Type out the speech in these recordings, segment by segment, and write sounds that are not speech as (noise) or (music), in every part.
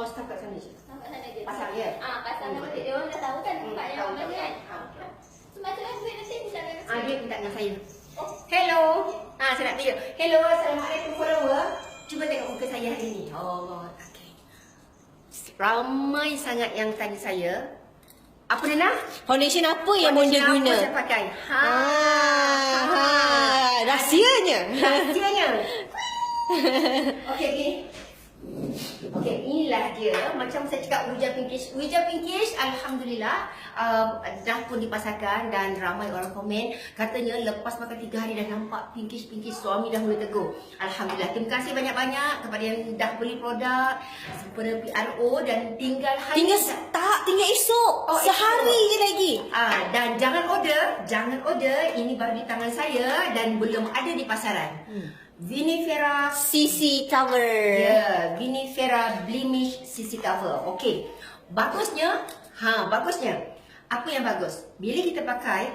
Oh, stop kat sana je. Nampak sana je. Pasang je? Ah, pasang Hmm, nama dia. Dia orang dah tahu kan Hmm, tempat yang tahu, mana tahu, kan. So, macam mana duit nanti bisa dengan Ah, dia minta dengan saya. Oh, Hello. Ah, saya nak video. Hello, Assalamualaikum follower. Cuba tengok muka saya hari ni. Oh, okey. Ramai sangat yang tanya saya. Apa Nana? Foundation apa yang Foundation bonda guna? Apa saya pakai? Ha. Ah, ha, rahsianya. Rahsianya. (laughs) Okey, okey. Okey, inilah dia. Macam saya cakap Wija Pinkish. Wija Pinkish, Alhamdulillah, um, dah pun dipasarkan dan ramai orang komen. Katanya lepas makan tiga hari dah nampak Pinkish-Pinkish suami dah mula tegur. Alhamdulillah. Terima kasih banyak-banyak kepada yang dah beli produk sempena PRO dan tinggal hari Tinggal tak, tinggal esok. Oh, Sehari esok. je lagi. Ah, dan jangan order, jangan order. Ini baru di tangan saya dan belum ada di pasaran. Hmm. Vinifera CC cover. Ya, Vinifera Blemish CC cover. Okey. Bagusnya, ha, bagusnya. Apa yang bagus? Bila kita pakai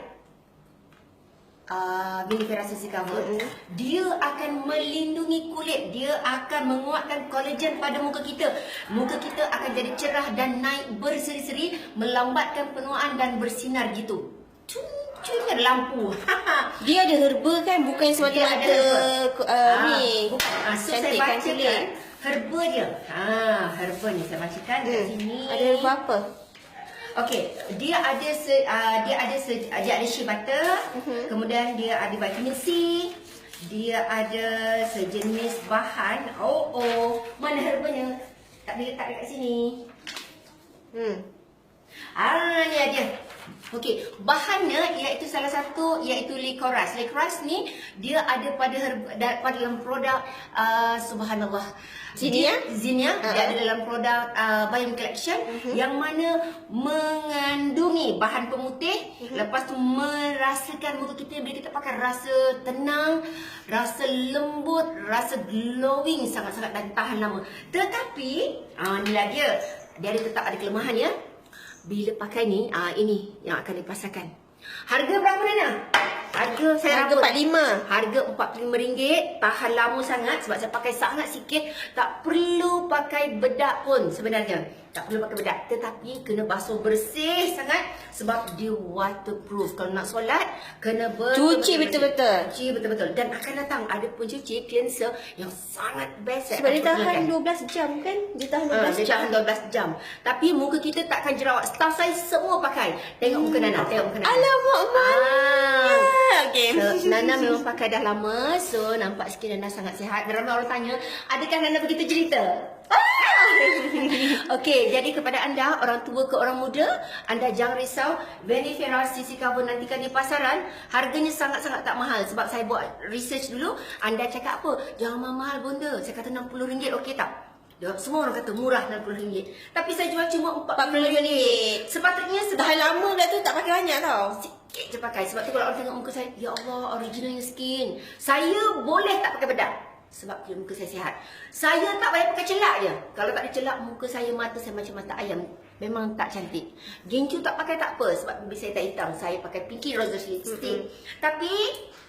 uh, Vinifera CC cover, Mm-mm. dia akan melindungi kulit, dia akan menguatkan kolagen pada muka kita. Muka kita akan jadi cerah dan naik berseri-seri, melambatkan penuaan dan bersinar gitu. Kan lampu. (laughs) Dia ada herba kan bukan Dia semata-mata ada herba. uh, Ah, ni. bukan. Ah, so saya cantikkan bacakan kulit. herba dia. Ha, herba ni saya bacakan kat Hmm. sini. Ada herba apa? Okey, dia ada se, uh, dia ada se, uh, dia ada shea butter, Mhm. kemudian dia ada vitamin C, dia ada sejenis bahan. Oh oh, mana herbanya? Tak boleh letak dekat sini. Hmm. Ah, ni ada. Okey, bahannya iaitu salah satu iaitu licorice. Licorice ni dia ada pada herba, da, pada dalam produk uh, subhanallah. Zinia? Zinia dia Uh-uh. ada dalam produk uh, Biome Collection yang mana mengandungi bahan pemutih lepas tu merasakan muka kita bila kita pakai rasa tenang, rasa lembut, rasa glowing sangat-sangat dan tahan lama. Tetapi ah inilah dia. Dia ada tetap ada kelemahan ya. Bila pakai ni, ah ini yang akan dipasarkan. Harga berapa Nana? Harga saya Harga rambut. 45. Harga RM45 Tahan lama sangat Sebab saya pakai sangat sikit Tak perlu pakai bedak pun sebenarnya Tak perlu pakai bedak Tetapi kena basuh bersih sangat Sebab dia waterproof Kalau nak solat Kena betul Cuci betul-betul. Cuci betul-betul Dan akan datang Ada pencuci cleanser Yang sangat best Sebab dia tahan perkenalkan. 12 jam kan? Dia tahan 12 Ha, dia jam. tahan 12 jam Tapi muka kita takkan jerawat Staff saya semua pakai Tengok muka Nana Tengok muka Nana Alamak, Ah. Okay. So, (laughs) Nana memang pakai dah lama So nampak sikit Nana sangat sihat Dan ramai orang tanya Adakah Nana begitu cerita? (laughs) Okey, jadi kepada anda orang tua ke orang muda, anda jangan risau. Benifera CC cover nantikan di pasaran, harganya sangat-sangat tak mahal sebab saya buat research dulu. Anda cakap apa? Jangan mahal-mahal bonda. Saya kata RM60 okey tak? Semua orang kata murah RM60. Tapi saya jual cuma RM45. Sepatutnya sebab Tahan lama dah tu tak pakai banyak tau. Sikit je pakai Sebab tu kalau orang tengok muka saya Ya Allah originalnya skin Saya boleh tak pakai bedak Sebab dia muka saya sihat. Saya tak payah pakai celak je. Kalau tak ada celak Muka saya mata saya macam mata ayam. Memang tak cantik. Gincu tak pakai tak apa Sebab bibir saya tak hitam. Saya pakai pinky rose lipstick Mm-mm. Tapi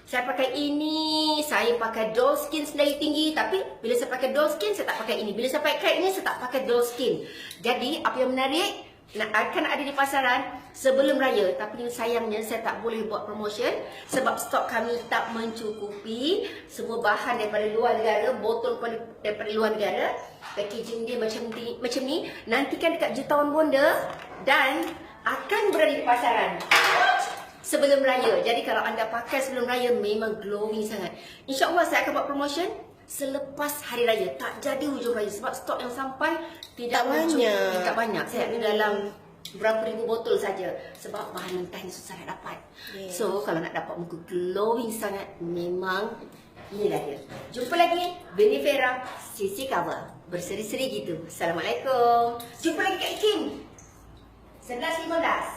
saya pakai ini Saya pakai doll skin sendiri tinggi. Tapi bila saya pakai doll skin Saya tak pakai ini. Bila saya pakai ini Saya tak pakai doll skin. Jadi apa yang menarik akan ada di pasaran sebelum raya tapi sayangnya saya tak boleh buat promotion sebab stok kami tak mencukupi semua bahan daripada luar negara botol daripada luar negara packaging dia macam ni macam ni nantikan dekat jutawan bonda dan akan berada di pasaran sebelum raya. Jadi kalau anda pakai sebelum raya memang glowing sangat. InsyaAllah saya akan buat promotion selepas hari raya. Tak jadi hujung raya sebab stok yang sampai tidak Tak banyak. Tak banyak. Saya ada dalam berapa ribu botol saja sebab bahan mentah ni susah nak dapat. Yes. So kalau nak dapat muka glowing sangat memang inilah dia. Jumpa lagi Benifera CC cover. Berseri-seri gitu. Assalamualaikum. Jumpa lagi Kak Kim. 11.15.